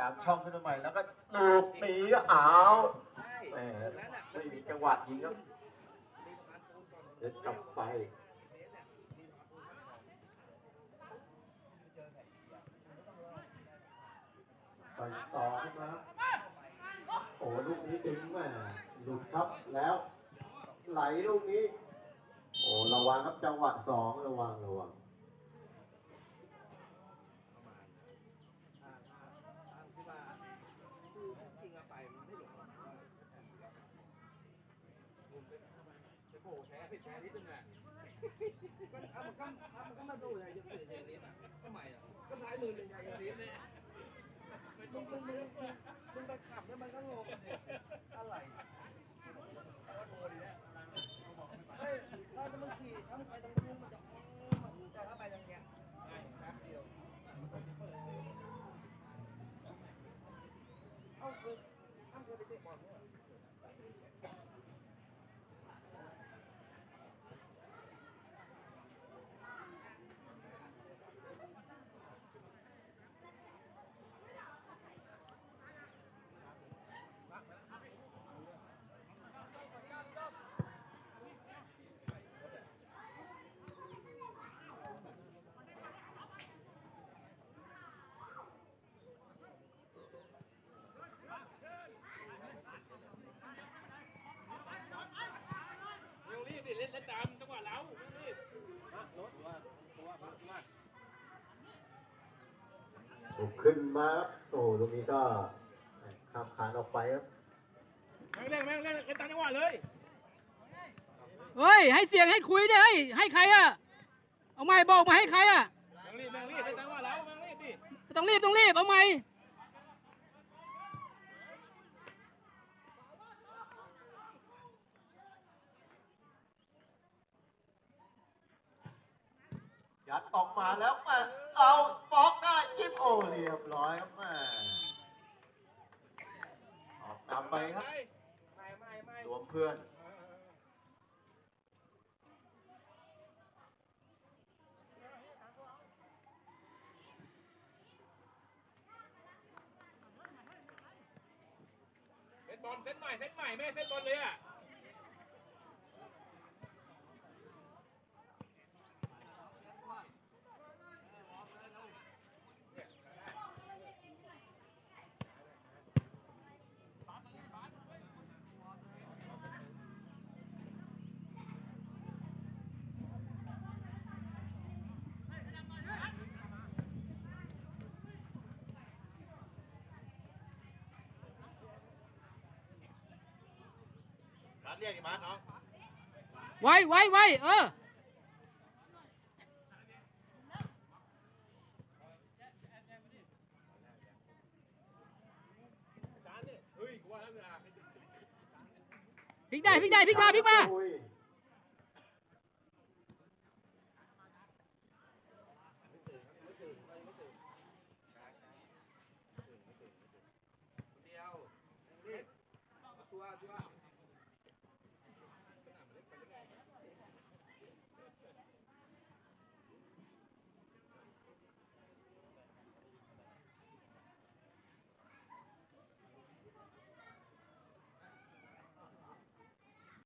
กลางช่องขึ้นมาใหม่แล้วก็ลูกหนีอ้าวใช่แหมตรงนั้นอะไม่มีจังหวะยิงครับมีสะพานปูนก่อนเด็ดกลับไปเมตรเนี่ยมีสะพานปูนข้างก่อนเจอแผ่นเดียวไปต่อขึ้นมาโอ้ลูกนี้ดึงแม่หลุดครับแล้ว ไหลลูกนี้ โอ้ระวังครับจังหวะสองระวังระวัง ประมาณถ้าถ้าถ้าที่ว่าคือจริงๆอะไปมันไม่หลงหรอกเพราะว่าแผ่นเดียวมุมเป็นเข้าไปไป โผล่แท้ผิดแท้นิดนึงอะก็เอามันก็เอามันก็มาดูเลยจะเสียเจนิดอะทำไมอะก็ท้ายมือหนึ่งใหญ่เจนิดเนี่ยมึงมึงมึงมึงมึงไปขับแล้วมันก็งงอะไรเฮ้ยเราจะมาขี่ถ้ามันไปตรงนู้นมันจะอ๋อแต่ถ้าไปตรงเนี้ยแป๊บเดียวเอ้าคืออ้ำเคยไปเตะบอลด้วยเหรอ เร็วรีบดิเล่นเล่นตามจังหวะเรารีบ นะรถว่าตัวว่ามาลุกขึ้นมาครับโอ้ลูกนี้ก็ข้ามคานออกไปครับแม่งเล่นแม่งเล่นเล่นตามจังหวะเลยเฮ้ย ให้เสียงให้คุยดิเฮ้ยให้ใครอะเอาไม้บอกมาให้ใครอะแม่งรีบแม่งรีบเล่นตามจังหวะเราแม่งรีบดิต้องรีบต้องรีบเอาไม้ ยัดออกมาแล้วแม่เอาบล็อกได้จิ้มโอ้เรียบร้อยครับแม่ออกนำไปครับรวมเพื่อนเซตบอลเซตใหม่เซตใหม่ไม่เซตบอลเลยอะ เรียกดิมาน้องไว้ไว้ไว้เออจานเนี่ยเฮ้ยกูว่าแล้วเวลาพลิกได้พลิกได้พลิกมาพลิกมาโอ้ย